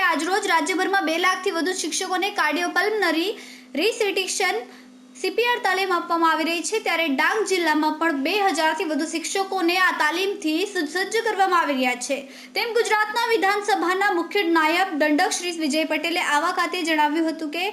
રાજ્યભરમાં બે લાખથી વધુ શિક્ષકોને કાર્ડિયોપલ્મનરી રિસિટિક્શન સીપીઆર તાલીમ આપવામાં આવી રહી છે. ત્યારે ડાંગ જિલ્લામાં પણ બે હજારથી વધુ શિક્ષકોને આ તાલીમથી સુસજ્જ કરવામાં આવી રહ્યા છે. તેમ ગુજરાતના વિધાનસભાના મુખ્ય નાયબ દંડક શ્રી વિજય પટેલે આવા ખાતે જણાવ્યું હતું કે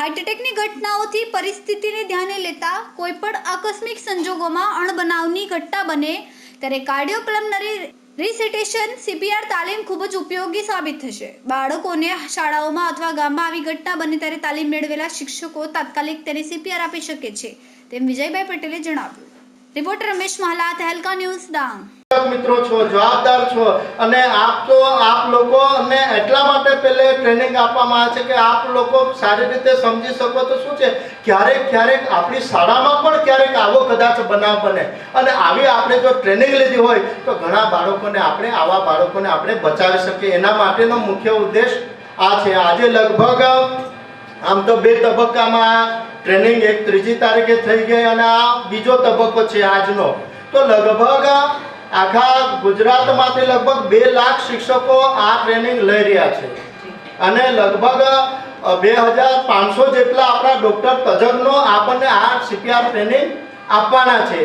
હાર્ટ ઘટનાઓથી પરિસ્થિતિને ધ્યાને લેતા કોઈપણ આકસ્મિક સંજોગોમાં અણબનાવની ઘટના બને, ત્યારે કાર્ડિયોપલ્મનરી રિસિટેશન સીપીઆર તાલીમ ખૂબ જ ઉપયોગી સાબિત થશે. બાળકોને શાળાઓમાં અથવા ગામમાં આવી ઘટના બને ત્યારે તાલીમ મેળવેલા શિક્ષકો તાત્કાલિક તેને સીપીઆર આપી શકે છે, તેમ વિજયભાઈ પટેલે જણાવ્યું. Reporter Ramesh Mahala, Tehelka news, Dang. મિત્રો છો, જવાબદાર છો અને આપ તો, આપ લોકો અને એટલા માટે પહેલે ટ્રેનિંગ આપવામાં આવે છે કે આપ લોકો સારી રીતે સમજી શકો તો શું છે? ક્યારેક ક્યારેક આપણી શાળામાં પણ ક્યારેક બનાવ બને. અને આવી આપણે જો ટ્રેનિંગ લીધી હોય, તો ઘણા બાળકોને આપણે, આવા બાળકોને આપણે બચાવી શકીએ. એના માટેનો મુખ્ય ઉદ્દેશ આ છે. આજે લગભગ, આમ તો બે તબક્કામાં ટ્રેનિંગ એક ત્રીજી તારીખે થઈ ગઈ અને આ બીજો તબક્કો છે આજનો. તો લગભગ આખા ગુજરાતમાંથી લગભગ બે લાખ શિક્ષકો આ ટ્રેનિંગ લઈ રહ્યા છે. અને લગભગ બે હજાર પાંચસો જેટલા આપણા ડૉક્ટર તજજ્ઞો આપણને આ સીપીઆર ટ્રેનિંગ આપવાના છે.